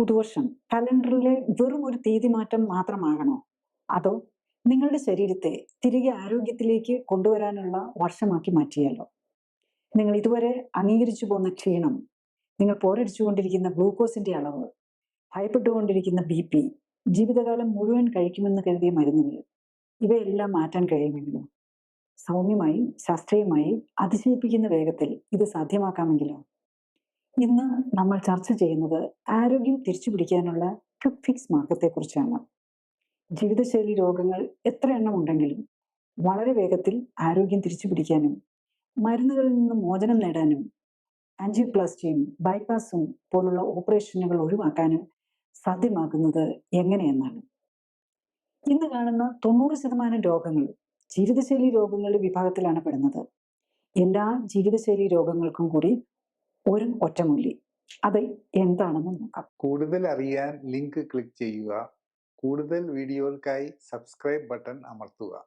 പുതുവർഷം കലണ്ടറിലെ വെറും ഒരു തീയതി മാറ്റം മാത്രമാകണോ? അതോ നിങ്ങളുടെ ശരീരത്തെ തിരികെ ആരോഗ്യത്തിലേക്ക് കൊണ്ടുവരാനുള്ള വർഷമാക്കി മാറ്റിയാലോ? നിങ്ങൾ ഇതുവരെ അംഗീകരിച്ചു പോന്ന ക്ഷീണം നിങ്ങൾ പോരടിച്ചുകൊണ്ടിരിക്കുന്ന ഗ്ലൂക്കോസിന്റെ അളവ് ഭയപ്പെട്ടുകൊണ്ടിരിക്കുന്ന ബി പി ജീവിതകാലം മുഴുവൻ കഴിക്കുമെന്ന് കരുതിയ മരുന്നുകൾ ഇവയെല്ലാം മാറ്റാൻ കഴിയുമെങ്കിലോ? സൗമ്യമായി ശാസ്ത്രീയമായി അതിശയിപ്പിക്കുന്ന വേഗത്തിൽ ഇത് സാധ്യമാക്കാമെങ്കിലോ? ഇന്ന് നമ്മൾ ചർച്ച ചെയ്യുന്നത് ആരോഗ്യം തിരിച്ചു പിടിക്കാനുള്ള ക്വിക്ക് ഫിക്സ് മാർഗത്തെക്കുറിച്ചാണ്. ജീവിതശൈലി രോഗങ്ങൾ എത്ര എണ്ണം ഉണ്ടെങ്കിലും വളരെ വേഗത്തിൽ ആരോഗ്യം തിരിച്ചു പിടിക്കാനും മരുന്നുകളിൽ നിന്ന് മോചനം നേടാനും ആൻജിയോപ്ലാസ്റ്റിയും ബൈപ്പാസും പോലുള്ള ഓപ്പറേഷനുകൾ ഒഴിവാക്കാനും സാധ്യമാക്കുന്നത് എങ്ങനെയെന്നാണ്. ഇന്ന് കാണുന്ന തൊണ്ണൂറ് ശതമാനം രോഗങ്ങൾ ജീവിതശൈലി രോഗങ്ങളുടെ വിഭാഗത്തിലാണ് പെടുന്നത്. എല്ലാ ജീവിതശൈലി രോഗങ്ങൾക്കും കൂടി ഒരു ഒറ്റമൂലി അത് എന്താണെന്ന് നോക്കാം. കൂടുതൽ അറിയാൻ ലിങ്ക് ക്ലിക്ക് ചെയ്യുക. കൂടുതൽ വീഡിയോകൾക്കായി സബ്സ്ക്രൈബ് ബട്ടൺ അമർത്തുക.